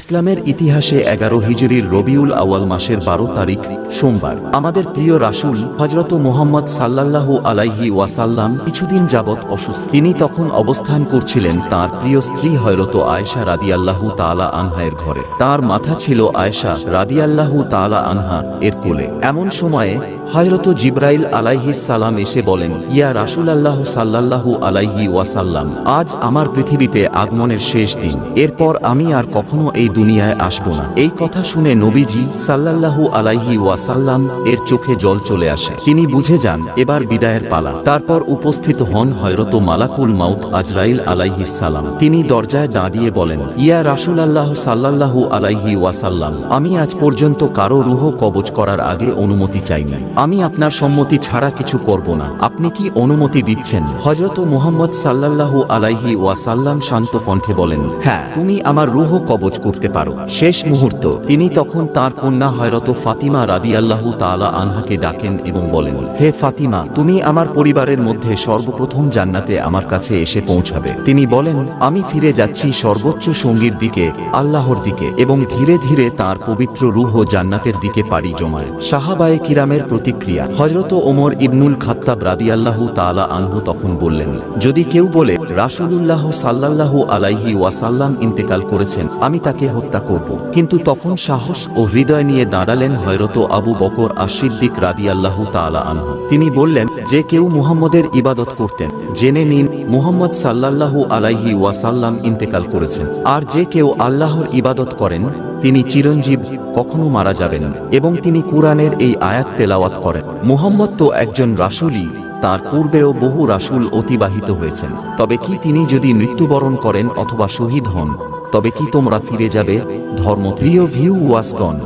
ইসলামের ইতিহাসে এগারো হিজরির রবিউল আওয়াল মাসের বারো তারিখ, সোমবার। আমাদের প্রিয় রাসূল হজরত মোহাম্মদ সাল্লাল্লাহু আলাইহি ওয়াসাল্লাম কিছুদিন যাবৎ অসুস্থ। তিনি তখন অবস্থান করছিলেন তার প্রিয় স্ত্রী হয়রত আয়েশা রাদিয়াল্লাহু তাআলা আনহায়ের ঘরে। তার মাথা ছিল আয়েশা রাদিয়াল্লাহু তাআলা আনহা এর কোলে। এমন সময়ে হয়রত জিব্রাইল আলাইহিস সালাম এসে বলেন, ইয়া রাসূল আল্লাহ সাল্লাল্লাহু আলাইহি ওয়াসাল্লাম, আজ আমার পৃথিবীতে আগমনের শেষ দিন। এরপর আমি আর কখনো এই দুনিয়ায় আসব না। এই কথা শুনে নবীজি সাল্লাল্লাহু আলাইহি ওয়াসাল্লাম এর চোখে জল চলে আসে। তিনি বুঝে যান, এবার বিদায়ের পালা। তারপর উপস্থিত হন হয়রত মালাকুল মাউত আজরাইল আলাইহিস সালাম। তিনি দরজায় দাঁড়িয়ে বলেন, ইয়া রাসূল আল্লাহ সাল্লাল্লাহু আলাইহি ওয়াসাল্লাম, আমি আজ পর্যন্ত কারও রুহ কবজ করার আগে অনুমতি চাইনি। আমি আপনার সম্মতি ছাড়া কিছু করব না। আপনি কি অনুমতি দিচ্ছেন? হজরত মোহাম্মদ সাল্লাল্লাহু আলাইহি ওয়াসাল্লাম শান্ত কণ্ঠে বলেন হ্যাঁ তুমি আমার রুহ কবজ করতে পারো। শেষ মুহূর্ত, তিনি তখন তার কন্যা হয়রত ফাতিমা রাদি আল্লাহু তালা আনহাকে ডাকেন এবং বলেন, হে ফাতিমা, তুমি আমার পরিবারের মধ্যে সর্বপ্রথম জান্নাতে আমার কাছে এসে পৌঁছাবে। তিনি বলেন, আমি ফিরে যাচ্ছি সর্বোচ্চ সঙ্গীর দিকে, আল্লাহর দিকে এবং ধীরে ধীরে তার পবিত্র রুহ জান্নাতের দিকে পাড়ি জমায়। সাহাবায়ে কিরামের প্রতিক্রিয়া হজরত ওমর ইবনুল খাত্তাব রাদিয়াল্লাহু তাআলা আনহু তখন বললেন, যদি কেউ বলে, রাসূলুল্লাহ সাল্লাল্লাহু আলাইহি ওয়াসাল্লাম ইন্তেকাল করেছেন, আমি তাকে হত্যা করব। কিন্তু তখন সাহস ও হৃদয় নিয়ে দাঁড়ালেন হয়রত আবু বকর আশিদ্দিক রাদিয়াল্লাহু তাআলা আনহু। তিনি বললেন, যে কেউ মুহাম্মদের ইবাদত করতেন, জেনে নিন, মুহাম্মদ সাল্লাল্লাহু আলাইহি ওয়াসাল্লাম ইন্তেকাল করেছেন। আর যে কেউ আল্লাহর ইবাদত করেন, তিনি চিরঞ্জীব, কখনো মারা যাবেন এবং তিনি কুরআনের এই আয়াত তেলাওয়াত করেন। মুহাম্মদ তো একজন রাসূলই, তার পূর্বেও বহু রাসূল অতিবাহিত হয়েছেন। তবে কি তিনি যদি মৃত্যুবরণ করেন অথবা শহীদ হন তবে কি তোমরা ফিরে যাবে? ধর্ম প্রিয় ভিউ ওয়াসকন,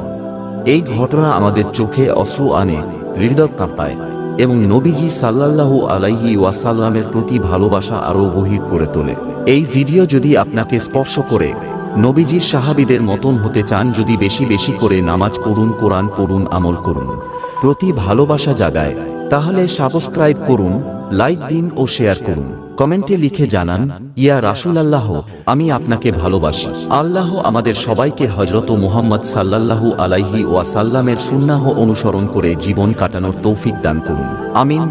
এই ঘটনা আমাদের চোখে অশ্রু আনে, হৃদয় কাঁপায় এবং নবীজি সাল্লাল্লাহু আলাইহি ওয়াসাল্লামের প্রতি ভালোবাসা আরও গভীর করে তোলে। এই ভিডিও যদি আপনাকে স্পর্শ করে, নবীজির সাহাবিদের মতন হতে চান যদি বেশি বেশি করে নামাজ পড়ুন, কোরআন পড়ুন, আমল করুন। প্রতি ভালোবাসা জাগায়, তাহলে সাবস্ক্রাইব করুন লাইক দিন ও শেয়ার করুন। কমেন্টে লিখে জানান, ইয়া রাসুল আল্লাহ আমি আপনাকে ভালোবাসি। আল্লাহ আমাদের সবাইকে হজরত মোহাম্মদ সাল্লাল্লাহু আলাইহি ওয়াসাল্লামের সুন্নাহ অনুসরণ করে জীবন কাটানোর তৌফিক দান করুন। আমিন।